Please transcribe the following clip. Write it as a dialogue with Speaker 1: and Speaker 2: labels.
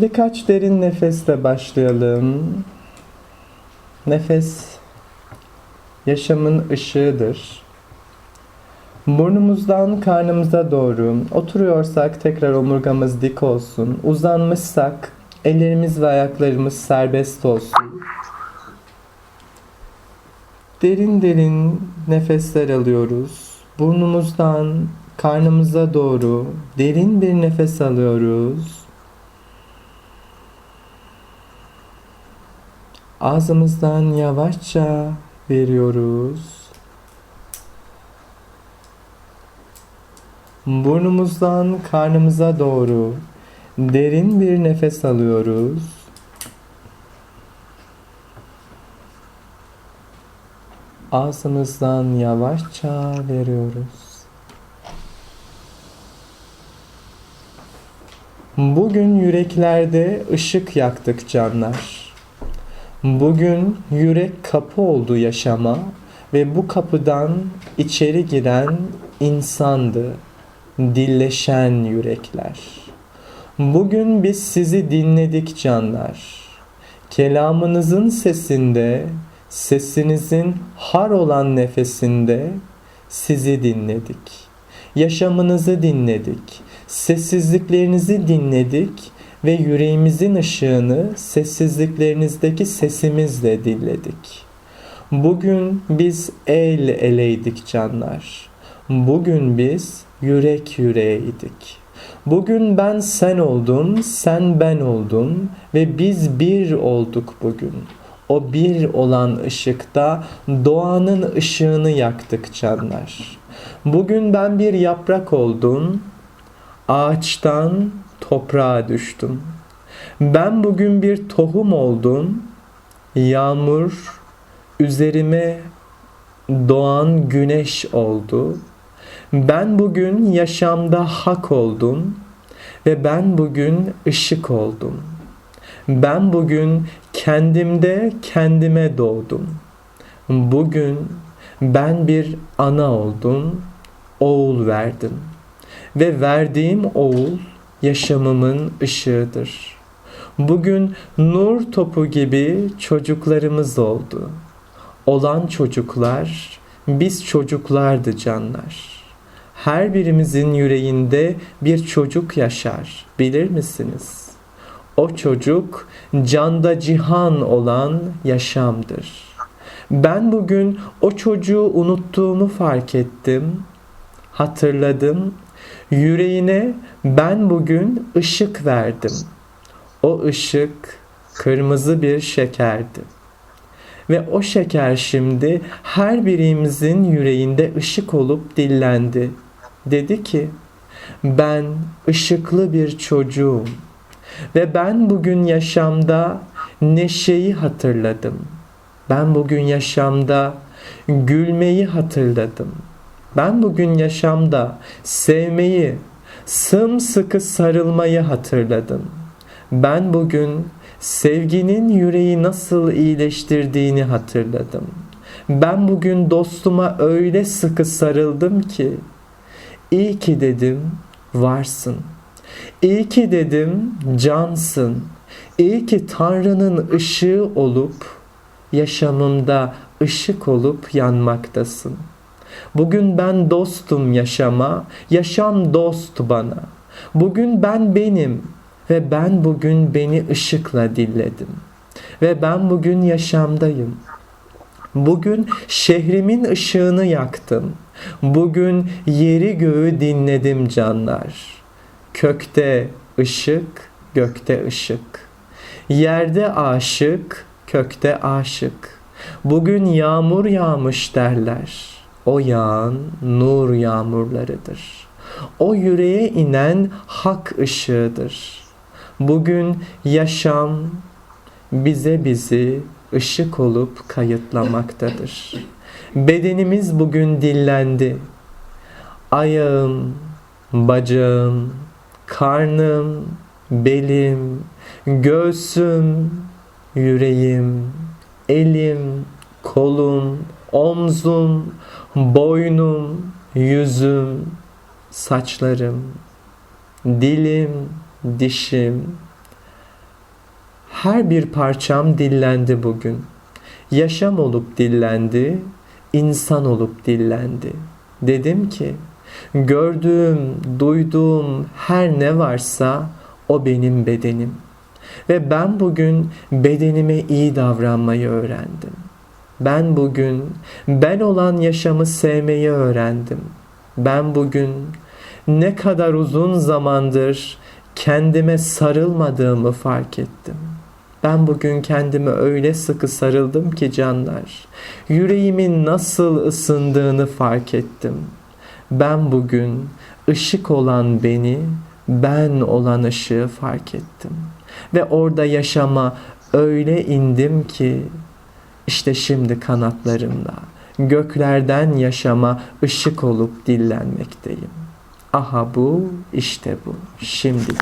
Speaker 1: Birkaç derin nefesle başlayalım. Nefes yaşamın ışığıdır. Burnumuzdan karnımıza doğru oturuyorsak tekrar omurgamız dik olsun. Uzanmışsak ellerimiz ve ayaklarımız serbest olsun. Derin derin nefesler alıyoruz. Burnumuzdan karnımıza doğru derin bir nefes alıyoruz. Ağzımızdan yavaşça veriyoruz. Burnumuzdan karnımıza doğru derin bir nefes alıyoruz. Ağzımızdan yavaşça veriyoruz. Bugün yüreklerde ışık yaktık canlar. Bugün yürek kapı oldu yaşama ve bu kapıdan içeri giren insandı. Dilleşen yürekler. Bugün biz sizi dinledik canlar. Kelamınızın sesinde, sesinizin har olan nefesinde sizi dinledik. Yaşamınızı dinledik. Sessizliklerinizi dinledik ve yüreğimizin ışığını sessizliklerinizdeki sesimizle dinledik. Bugün biz el eleydik canlar. Bugün biz yürek yüreğeydik. Bugün ben sen oldum, sen ben oldum ve biz bir olduk bugün. O bir olan ışıkta doğanın ışığını yaktık canlar. Bugün ben bir yaprak oldum, ağaçtan toprağa düştüm. Ben bugün bir tohum oldum, yağmur üzerime doğan güneş oldu. Ben bugün yaşamda hak oldum ve ben bugün ışık oldum. Ben bugün kendimde kendime doğdum. Bugün ben bir ana oldum, oğul verdim. Ve verdiğim oğul yaşamımın ışığıdır. Bugün nur topu gibi çocuklarımız oldu. Olan çocuklar biz çocuklardı canlar. Her birimizin yüreğinde bir çocuk yaşar. Bilir misiniz? O çocuk canda cihan olan yaşamdır. Ben bugün o çocuğu unuttuğumu fark ettim. Hatırladım. Yüreğine ben bugün ışık verdim. O ışık kırmızı bir şekerdi. Ve o şeker şimdi her birimizin yüreğinde ışık olup dillendi. Dedi ki, ben ışıklı bir çocuğum ve ben bugün yaşamda neşeyi hatırladım. Ben bugün yaşamda gülmeyi hatırladım. Ben bugün yaşamda sevmeyi, sımsıkı sarılmayı hatırladım. Ben bugün sevginin yüreği nasıl iyileştirdiğini hatırladım. Ben bugün dostuma öyle sıkı sarıldım ki iyi ki dedim varsın. İyi ki dedim cansın. İyi ki Tanrı'nın ışığı olup yaşamımda ışık olup yanmaktasın. Bugün ben dostum yaşama, yaşam dost bana. Bugün ben benim ve ben bugün beni ışıkla dilledim. Ve ben bugün yaşamdayım. Bugün şehrimin ışığını yaktım. Bugün yeri göğü dinledim canlar. Kökte ışık, gökte ışık. Yerde aşık, kökte aşık. Bugün yağmur yağmış derler. O yağan nur yağmurlarıdır. O yüreğe inen hak ışığıdır. Bugün yaşam bize bizi ışık olup kayıtlamaktadır. Bedenimiz bugün dillendi. Ayağım, bacağım, karnım, belim, göğsüm, yüreğim, elim, kolum, omzum, boynum, yüzüm, saçlarım, dilim, dişim, Her bir parçam dillendi bugün. Yaşam olup dillendi, insan olup dillendi. Dedim ki, gördüğüm, duyduğum her ne varsa o benim bedenim. Ve ben bugün bedenime iyi davranmayı öğrendim. Ben bugün ben olan yaşamı sevmeyi öğrendim. Ben bugün ne kadar uzun zamandır kendime sarılmadığımı fark ettim. Ben bugün kendime öyle sıkı sarıldım ki canlar. Yüreğimin nasıl ısındığını fark ettim. Ben bugün ışık olan beni, ben olan ışığı fark ettim. Ve orada yaşama öyle indim ki işte şimdi kanatlarımla göklerden yaşama ışık olup dillenmekteyim. Aha bu, işte bu, şimdilik.